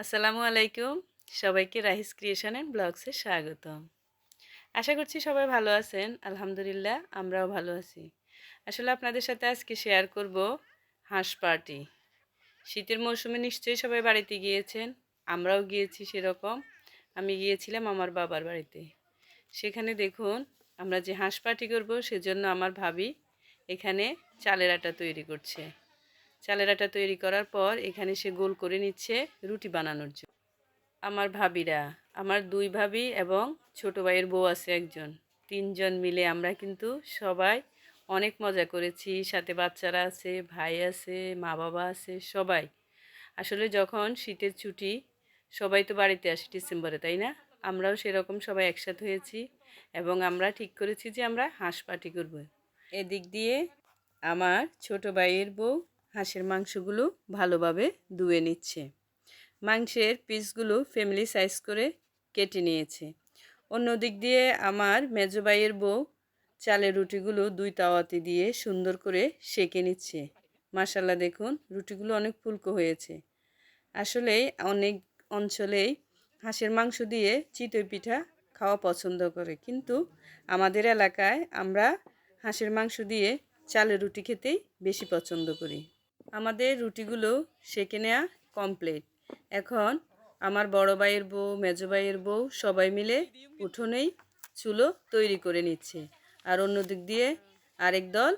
আসসালামু আলাইকুম। সবাইকে রাহিস ক্রিয়েশন অ্যান্ড ব্লগসে স্বাগতম। আশা করছি সবাই ভালো আছেন। আলহামদুলিল্লাহ, আমরাও ভালো আছি। আসলে আপনাদের সাথে আজকে শেয়ার করব হাঁস পার্টি। শীতের মৌসুমে নিশ্চয়ই সবাই বাড়িতে গিয়েছেন। আমরাও গিয়েছি সেরকম। আমি গিয়েছিলাম আমার বাবার বাড়িতে। সেখানে দেখুন, আমরা যে হাঁস পার্টি করব সেজন্য আমার ভাবি এখানে চালের আটা তৈরি করছে। চালের আটা তৈরি করার পর এখানে সে গোল করে নিচ্ছে রুটি বানানোর জন্য। আমার ভাবিরা, আমার দুই ভাবি এবং ছোট ভাইয়ের বউ আছে একজন। তিনজন মিলে আমরা কিন্তু সবাই অনেক মজা করেছি। সাথে বাচ্চারা আছে, ভাই আছে মা বাবা আছে, সবাই। আসলে যখন শীতের ছুটি, সবাই তো বাড়িতে আসি ডিসেম্বরে, তাই না? আমরাও সেরকম সবাই একসাথে হয়েছি এবং আমরা ঠিক করেছি যে আমরা হাঁস পাটি করব। এদিক দিয়ে আমার ছোট ভাইয়ের বউ হাঁসের মাংসগুলো ভালোভাবে ধুয়ে নিচ্ছে। মাংসের পিসগুলো ফ্যামিলি সাইজ করে কেটে নিয়েছে। অন্য দিক দিয়ে আমার মেজো ভাইয়ের বউ চালের রুটিগুলো দুই তাওয়াতে দিয়ে সুন্দর করে সেকে নিচ্ছে। মাসাল্লাহ দেখুন, রুটিগুলো অনেক ফুলকো হয়েছে। আসলে অনেক অঞ্চলেই হাঁসের মাংস দিয়ে চিতই পিঠা খাওয়া পছন্দ করে। কিন্তু আমাদের এলাকায় আমরা হাঁসের মাংস দিয়ে চালের রুটি খেতেই বেশি পছন্দ করি। আমাদের রুটিগুলো সেকে নেওয়া কমপ্লিট এখন আমার বড় ভাইয়ের বউ, মেজো ভাইয়ের বউ সবাই মিলে উঠোনেই চুলো তৈরি করে নিচ্ছে। আর অন্য দিক দিয়ে আরেক দল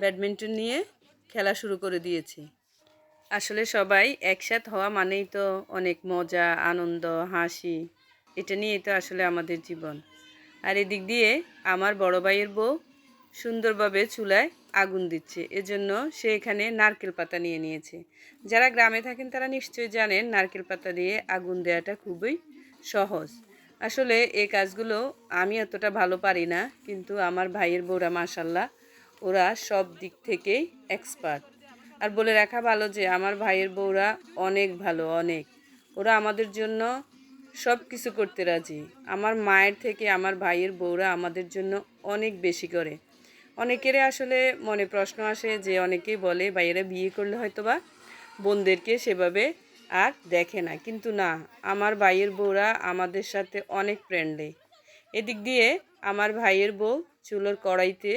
ব্যাডমিন্টন নিয়ে খেলা শুরু করে দিয়েছে। আসলে সবাই একসাথ হওয়া মানেই তো অনেক মজা, আনন্দ, হাসি, এটা নিয়েই তো আসলে আমাদের জীবন। আর এদিক দিয়ে আমার বড় ভাইয়ের বউ সুন্দরভাবে চুলায় আগুন দিচ্ছে। এজন্য সে এখানে নারকেল পাতা নিয়ে নিয়েছে। যারা গ্রামে থাকেন তারা নিশ্চয়ই জানেন নারকেল পাতা দিয়ে আগুন দেওয়াটা খুবই সহজ। আসলে এই কাজগুলো আমি এতটা ভালো পারি না, কিন্তু আমার ভাইয়ের বউরা মাসাল্লাহ ওরা সব দিক থেকেই এক্সপার্ট আর বলে রাখা ভালো যে, আমার ভাইয়ের বউরা অনেক ভালো, অনেক। ওরা আমাদের জন্য সব কিছু করতে রাজি। আমার মায়ের থেকে আমার ভাইয়ের বউরা আমাদের জন্য অনেক বেশি করে। অনেকেরই আসলে মনে প্রশ্ন আসে যে অনেকেই বলে, ভাইয়েরা বিয়ে করলে হয়তো বা বোনদেরকে সেভাবে আর দেখে না। কিন্তু না, আমার ভাইয়ের বউরা আমাদের সাথে অনেক ফ্রেন্ডলি এদিক দিয়ে আমার ভাইয়ের বউ চুলোর কড়াইতে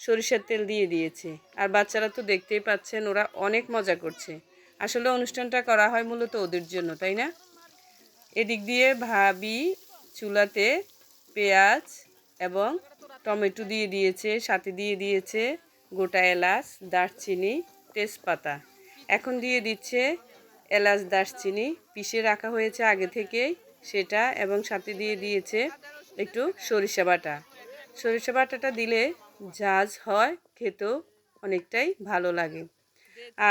সরিষার তেল দিয়ে দিয়েছে। আর বাচ্চারা তো দেখতেই পাচ্ছেন, ওরা অনেক মজা করছে। আসলে অনুষ্ঠানটা করা হয় মূলত ওদের জন্য, তাই না? এদিক দিয়ে ভাবি চুলাতে পেঁয়াজ এবং টমেটো দিয়ে দিয়েছে, সাথে দিয়ে দিয়েছে গোটা এলাচ, দারচিনি, তেজপাতা। এখন দিয়ে দিচ্ছে এলাচ, দারচিনি। পিষে রাখা হয়েছে আগে থেকেই সেটা এবং সাথে দিয়ে দিয়েছে একটু সরিষা বাটা। সরিষা বাটাটা দিলে ঝাঁজ হয়, খেতেও অনেকটাই ভালো লাগে।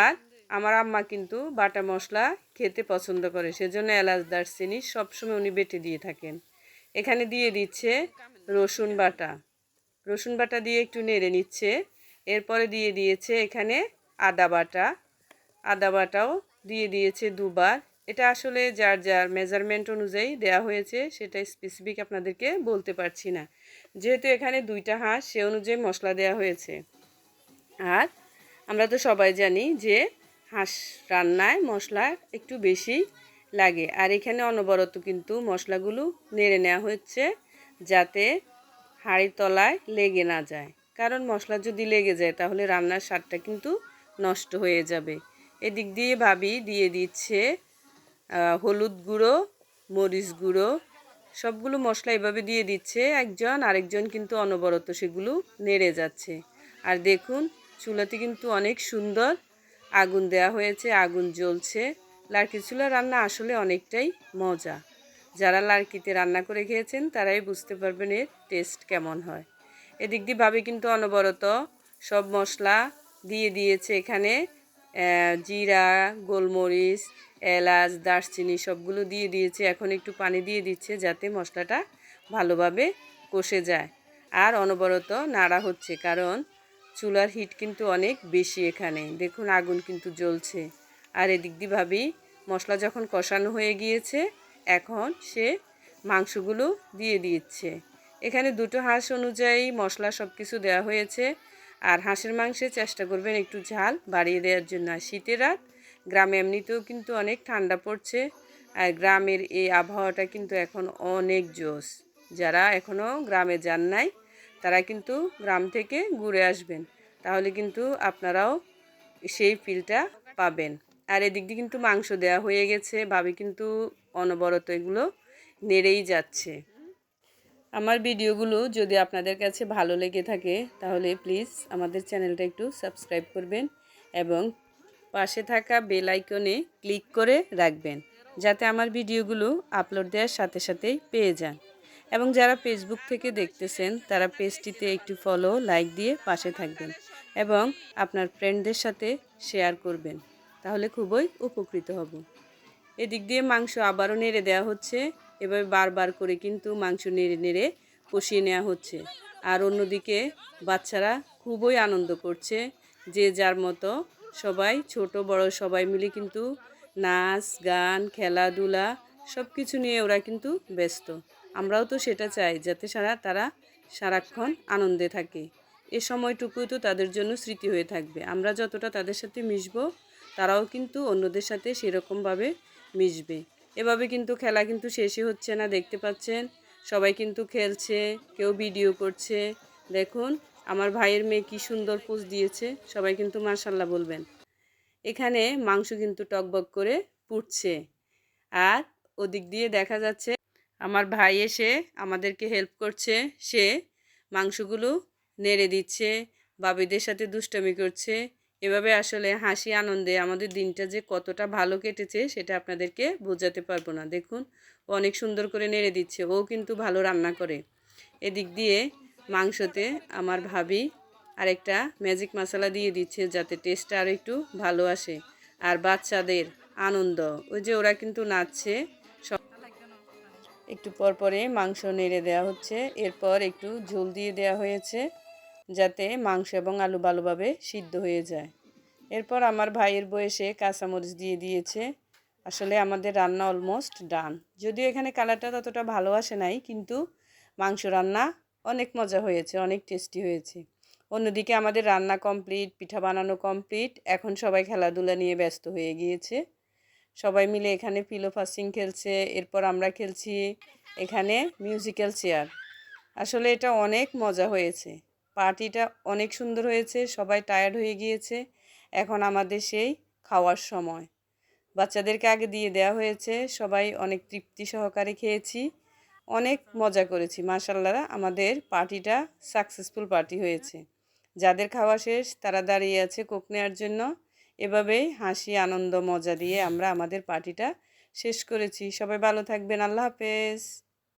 আর আমার আম্মা কিন্তু বাটা মশলা খেতে পছন্দ করে, সেজন্য এলাচ, দারচিনি সবসময় উনি বেটে দিয়ে থাকেন। এখানে দিয়ে দিচ্ছে রসুন বাটা। রসুন বাটা দিয়ে একটু নেড়ে নিচ্ছে। এরপরে দিয়ে দিয়েছে এখানে আদা বাটা। আদা বাটাও দিয়ে দিয়েছে দুবার। এটা আসলে যার যার মেজারমেন্ট অনুযায়ী দেয়া হয়েছে, সেটা স্পেসিফিক আপনাদেরকে বলতে পারছি না। যেহেতু এখানে দুইটা হাঁস, সে অনুযায়ী মশলা দেওয়া হয়েছে। আর আমরা তো সবাই জানি যে হাঁস রান্নায় মশলা একটু বেশি লাগে। আর এখানে অনবরত কিন্তু মশলাগুলো নেড়ে নেওয়া হচ্ছে যাতে হাঁড়ির তলায় লেগে না যায়। কারণ মশলা যদি লেগে যায়, তাহলে রান্নার স্বাদটা কিন্তু নষ্ট হয়ে যাবে। এদিক দিয়ে ভাবি দিয়ে দিচ্ছে হলুদ গুঁড়ো, মরিচ গুঁড়ো, সবগুলো মশলা এভাবে দিয়ে দিচ্ছে। একজন আরেকজন কিন্তু অনবরত সেগুলো নেড়ে যাচ্ছে। আর দেখুন, চুলাতে কিন্তু অনেক সুন্দর আগুন দেয়া হয়েছে, আগুন জ্বলছে। লার্কি চুলা রান্না আসলে অনেকটাই মজা। যারা লার্কিতে রান্না করে খেয়েছেন, তারাই বুঝতে পারবেন এর টেস্ট কেমন হয়। এদিক দিয়ে ভাবে কিন্তু অনবরত সব মশলা দিয়ে দিয়েছে এখানে জিরা, গোলমরিচ, এলাচ, দারচিনি সবগুলো দিয়ে দিয়েছে। এখন একটু পানি দিয়ে দিচ্ছে যাতে মশলাটা ভালোভাবে কষে যায়। আর অনবরত নাড়া হচ্ছে, কারণ চুলার হিট কিন্তু অনেক বেশি এখানে। দেখুন আগুন কিন্তু জ্বলছে। আর এদিক দিয়ে ভাবি মশলা যখন কষানো হয়ে গিয়েছে এখন সে মাংসগুলো দিয়ে দিচ্ছে। এখানে দুটো হাঁস অনুযায়ী মশলা সব কিছু দেওয়া হয়েছে। আর হাঁসের মাংসে চেষ্টা করবেন একটু ঝাল বাড়িয়ে দেওয়ার জন্য। আর শীতের রাত, গ্রামে এমনিতেও কিন্তু অনেক ঠান্ডা পড়ছে। আর গ্রামের এই আবহাওয়াটা কিন্তু এখন অনেক জোস যারা এখনও গ্রামে যান নাই, তারা কিন্তু গ্রাম থেকে ঘুরে আসবেন। তাহলে কিন্তু আপনারাও সেই ফিলটা পাবেন। আর এদিক দিয়ে কিন্তু মাংস দেওয়া হয়ে গেছে। ভাবি কিন্তু অনবরত এগুলো নেড়েই যাচ্ছে। আমার ভিডিওগুলো যদি আপনাদের কাছে ভালো লেগে থাকে, তাহলে প্লিজ আমাদের চ্যানেলটা একটু সাবস্ক্রাইব করবেন এবং পাশে থাকা বেল আইকনে ক্লিক করে রাখবেন, যাতে আমার ভিডিওগুলো আপলোড দেওয়ার সাথে সাথেই পেয়ে যান। এবং যারা ফেসবুক থেকে দেখতেছেন, তারা পেজটিতে একটু ফলো লাইক দিয়ে পাশে থাকবেন এবং আপনার ফ্রেন্ডদের সাথে শেয়ার করবেন। তাহলে খুবই উপকৃত হব। এদিক দিয়ে মাংস আবারও নেড়ে দেওয়া হচ্ছে। এভাবে বারবার করে কিন্তু মাংস নেড়ে নেড়ে কষিয়ে নেওয়া হচ্ছে। আর অন্যদিকে বাচ্চারা খুবই আনন্দ করছে যে যার মতো সবাই, ছোট, বড় সবাই মিলে কিন্তু নাচ, গান, খেলাধুলা সব কিছু নিয়ে ওরা কিন্তু ব্যস্ত। আমরাও তো সেটা চাই যাতে সারা তারা সারাক্ষণ আনন্দে থাকে। এ সময়টুকু তো তাদের জন্য স্মৃতি হয়ে থাকবে। আমরা যতটা তাদের সাথে মিশবো, তারাও কিন্তু অন্যদের সাথে সেরকমভাবে মিশবে। এভাবে কিন্তু খেলা কিন্তু শেষই হচ্ছে না, দেখতে পাচ্ছেন? সবাই কিন্তু খেলছে, কেউ ভিডিও করছে। দেখুন, আমার ভাইয়ের মেয়ে কি সুন্দর পোজ দিয়েছে, সবাই কিন্তু মার্শাল্লাহ বলবেন। এখানে মাংস কিন্তু টকবক করে পুড়ছে। আর ওদিক দিয়ে দেখা যাচ্ছে, আমার ভাই এসে আমাদেরকে হেল্প করছে। সে মাংসগুলো নেড়ে দিচ্ছে, বাবিদের সাথে দুষ্টমি করছে। এভাবে আসলে হাসি আনন্দে আমাদের দিনটা যে কতটা ভালো কেটেছে সেটা আপনাদেরকে বোঝাতে পারব না। দেখুন অনেক সুন্দর করে নেড়ে দিচ্ছে, ও কিন্তু ভালো রান্না করে। এদিক দিয়ে মাংসতে আমার ভাবি আরেকটা ম্যাজিক মশলা দিয়ে দিচ্ছে যাতে টেস্টটা আর একটু ভালো আসে। আর বাচ্চাদের আনন্দ, ওই যে ওরা কিন্তু নাচছে একটু পর পরে মাংস নেড়ে দেওয়া হচ্ছে, এরপর একটু ঝোল দিয়ে দেওয়া হয়েছে। যাতে মাংস এবং আলু ভালোভাবে সিদ্ধ হয়ে যায়। এরপর আমার ভাইয়ের বয়সে কাঁচামরিচ দিয়ে দিয়েছে। আসলে আমাদের রান্না অলমোস্ট ডান যদিও এখানে কালারটা ততটা ভালো আসে নাই, কিন্তু মাংস রান্না অনেক মজা হয়েছে, অনেক টেস্টি হয়েছে। অন্যদিকে আমাদের রান্না কমপ্লিট পিঠা বানানো কমপ্লিট এখন সবাই খেলাধুলা নিয়ে ব্যস্ত হয়ে গিয়েছে। সবাই মিলে এখানে পিলো ফাসিং খেলছে, এরপর আমরা খেলছি এখানে মিউজিক্যাল চেয়ার আসলে এটা অনেক মজা হয়েছে। পার্টিটা অনেক সুন্দর হয়েছে, সবাই টায়ার্ড হয়ে গিয়েছে। এখন আমাদের সেই খাওয়ার সময়। বাচ্চাদেরকে আগে দিয়ে দেওয়া হয়েছে, সবাই অনেক তৃপ্তি সহকারে খেয়েছি, অনেক মজা করেছি। মার্শাল্লাহ আমাদের পার্টিটা সাকসেসফুল পার্টি হয়েছে। যাদের খাওয়া শেষ, তারা দাঁড়িয়ে আছে কোক নেওয়ার জন্য। এভাবেই হাসি, আনন্দ, মজা দিয়ে আমরা আমাদের পার্টিটা শেষ করেছি। সবাই ভালো থাকবেন, আল্লাহ হাফেজ।